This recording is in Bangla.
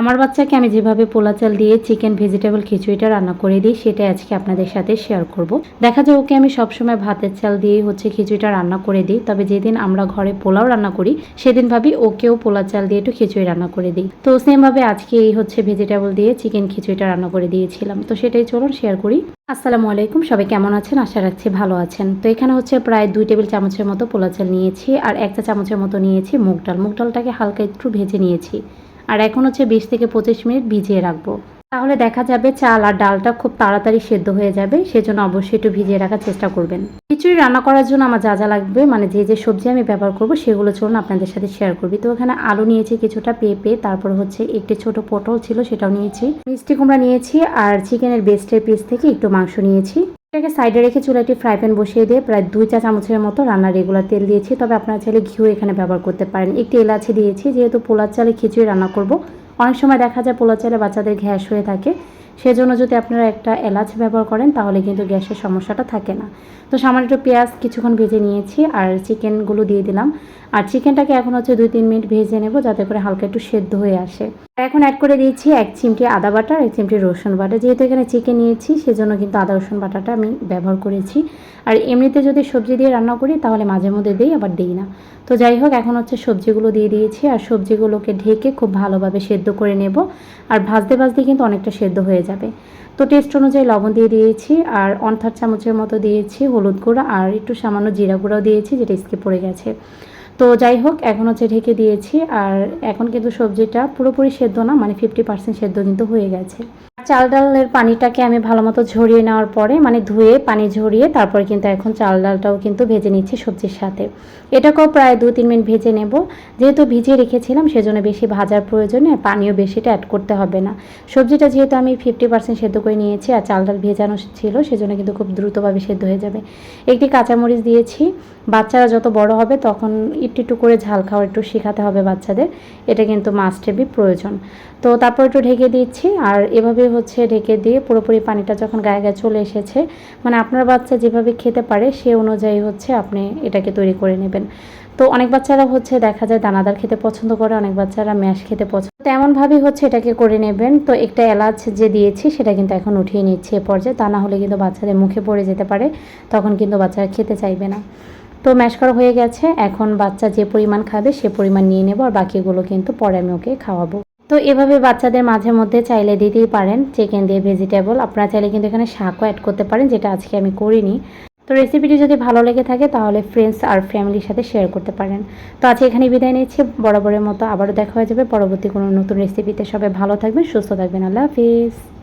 আমার বাচ্চাকে আমি যেভাবে পোলা চাল দিয়ে চিকেন ভেজিটেবল খিচুড়িটা রান্না করে দিই সেটা আজকে আপনাদের সাথে শেয়ার করব। দেখা যায় ওকে আমি সবসময় ভাতের চাল দিয়েই হচ্ছে খিচুড়িটা রান্না করে দিই, তবে যেদিন আমরা ঘরে পোলাও রান্না করি, সেদিন ভাবি ওকেও পোলা চাল দিয়ে একটু খিচুড়ি রান্না করে দিই। তো সেমভাবে আজকে এই হচ্ছে ভেজিটেবল দিয়ে চিকেন খিচুড়িটা রান্না করে দিয়েছিলাম। তো সেটাই চলুন শেয়ার করি। আসসালামু আলাইকুম, সবাই কেমন আছেন? আশা রাখছি ভালো আছেন। তো এখানে হচ্ছে প্রায় দুই টেবিল চামচের মতো পোলা চাল নিয়েছি, আর একটা চামচের মতো নিয়েছি মুগ ডাল। মুগ ডালটাকে হালকা একটু ভেজে নিয়েছি। আর এখন হচ্ছে বিশ থেকে পঁচিশ মিনিট ভিজিয়ে রাখব। তাহলে দেখা যাবে চাল আর ডালটা খুব তাড়াতাড়ি সেদ্ধ হয়ে যাবে, সেজন্য অবশ্যই একটু ভিজিয়ে রাখার চেষ্টা করবেন। খিচুড়ি রান্না করার জন্য আমার যা যা লাগবে মানে যে যে সবজি আমি ব্যবহার করব, সেগুলো চলুন আপনাদের সাথে শেয়ার করবি। তো এখানে আলু নিয়েছি, কিছুটা পেঁপে, তারপর হচ্ছে একটি ছোট পটল ছিল, সেটাও নিয়েছি। মিষ্টি কুমড়া নিয়েছি, আর চিকেনের বেস্টের পিস থেকে একটু মাংস নিয়েছি। এটাকে সাইডে রেখে চুলাটি ফ্রাই প্যান বসিয়ে দিয়ে প্রায় দুই চা চামচের মতো রান্নার রেগুলার তেল দিয়েছি। তবে আপনারা চাইলে ঘিও এখানে ব্যবহার করতে পারেন। একটি এলাচি দিয়েছি, যেহেতু পোলার চালে খিচুড়ি রান্না করব। অনেক সময় দেখা যায় পোলার চালে বাচ্চাদের গ্যাস হয়ে থাকে। সেজন্য যদি আপনারা একটা এলাচ ব্যবহার করেন, তাহলে কিন্তু গ্যাসের সমস্যাটা থাকে না। তো সামান্য একটু পেঁয়াজ কিছুক্ষণ ভেজে নিয়েছি আর চিকেনগুলো দিয়ে দিলাম। আর চিকেনটাকে এখন হচ্ছে দুই তিন মিনিট ভেজে নেব, যাতে করে হালকা একটু সেদ্ধ হয়ে আসে। এখন অ্যাড করে দিয়েছি এক চিমটি আদা বাটা, এক চিমটি রসুন বাটা। যেহেতু এখানে চিকেন নিয়েছি, সেজন্য কিন্তু আদা রসুন বাটাটা আমি ব্যবহার করেছি। আর এমনিতে যদি সবজি দিয়ে রান্না করি, তাহলে মাঝে মধ্যে দিই, আবার দিই না। তো যাই হোক, এখন হচ্ছে সবজিগুলো দিয়ে দিয়েছি। আর সবজিগুলোকে ঢেকে খুব ভালোভাবে সেদ্ধ করে নেব। আর ভাজতে ভাজতে কিন্তু অনেকটা সেদ্ধ হয়ে যাবে। তো টেস্ট অনুযায়ী লবণ দিয়ে দিয়েছি আর ওয়ান থার্ড চামচের মতো দিয়েছি হলুদ গুঁড়া আর একটু সামান্য জিরা গুঁড়াও দিয়েছি যেটা স্কিপ পড়ে গেছে। তো যাই হোক, এখন হচ্ছে ঢেকে দিয়েছি আর এখন কিন্তু সবজিটা পুরোপুরি সেদ্ধ না মানে ফিফটি পার্সেন্ট সেদ্ধ কিন্তু হয়ে গেছে। চাল ডালের পানিটাকে আমি ভালো মতো ঝরিয়ে নেওয়ার পরে মানে ধুয়ে, পানি ঝরিয়ে তারপরে কিন্তু এখন চাল ডালটাও কিন্তু ভেজে নিচ্ছি সবজির সাথে। এটাকেও প্রায় দু তিন মিনিট ভেজে নেব। যেহেতু ভিজিয়ে রেখেছিলাম, সেজন্য বেশি ভাজার প্রয়োজনে পানিও বেশিটা অ্যাড করতে হবে না। সবজিটা যেহেতু আমি ফিফটি পার্সেন্ট সেদ্ধ করে নিয়েছি আর চাল ডাল ভেজানো ছিল, সেজন্য কিন্তু খুব দ্রুতভাবে সেদ্ধ হয়ে যাবে। একটি কাঁচামরিচ দিয়েছি। বাচ্চারা যত বড় হবে, তখন একটু একটু করে ঝাল খাওয়া একটু শেখাতে হবে বাচ্চাদের। এটা কিন্তু মাস্ট প্রয়োজন। তো তারপর একটু ঢেকে দিচ্ছি। আর এভাবে হচ্ছে ঢেকে দিয়ে পুরোপুরি পানিটা যখন গায়ে গায়ে চলে এসেছে মানে আপনার বাচ্চা যেভাবে খেতে পারে সে অনুযায়ী হচ্ছে আপনি এটাকে তৈরি করে নেবেন। তো অনেক বাচ্চারা হচ্ছে দেখা যায় দানাদার খেতে পছন্দ করে, অনেক বাচ্চারা ম্যাশ খেতে পছন্দ তেমনভাবেই হচ্ছে এটাকে করে নেবেন। তো একটা এলাচ যে দিয়েছি সেটা কিন্তু এখন উঠিয়ে নিচ্ছে এ পর্যায়ে। তা না হলে কিন্তু বাচ্চাদের মুখে পড়ে যেতে পারে, তখন কিন্তু বাচ্চারা খেতে চাইবে না। তো ম্যাশ করা হয়ে গেছে। এখন বাচ্চা যে পরিমাণ খাবে সে পরিমাণ নিয়ে নেব আর বাকিগুলো কিন্তু পরে আমি ওকে খাওয়াবো। তো এভাবে বাচ্চাদের মাঝে মধ্যে চাইলে দিতেই পারেন চিকেন দিয়ে ভেজিটেবল আপনারা চাইলে কিন্তু এখানে শাকও অ্যাড করতে পারেন, যেটা আজকে আমি করিনি। তো রেসিপিটি যদি ভালো লেগে থাকে, তাহলে ফ্রেন্ডস আর ফ্যামিলির সাথে শেয়ার করতে পারেন। তো আজকে এখানে বিদায় নিচ্ছি। বরাবরের মতো আবারও দেখা হয়ে যাবে পরবর্তী কোনো নতুন রেসিপিতে সবাই ভালো থাকবেন, সুস্থ থাকবেন। আল্লাহ হাফিজ।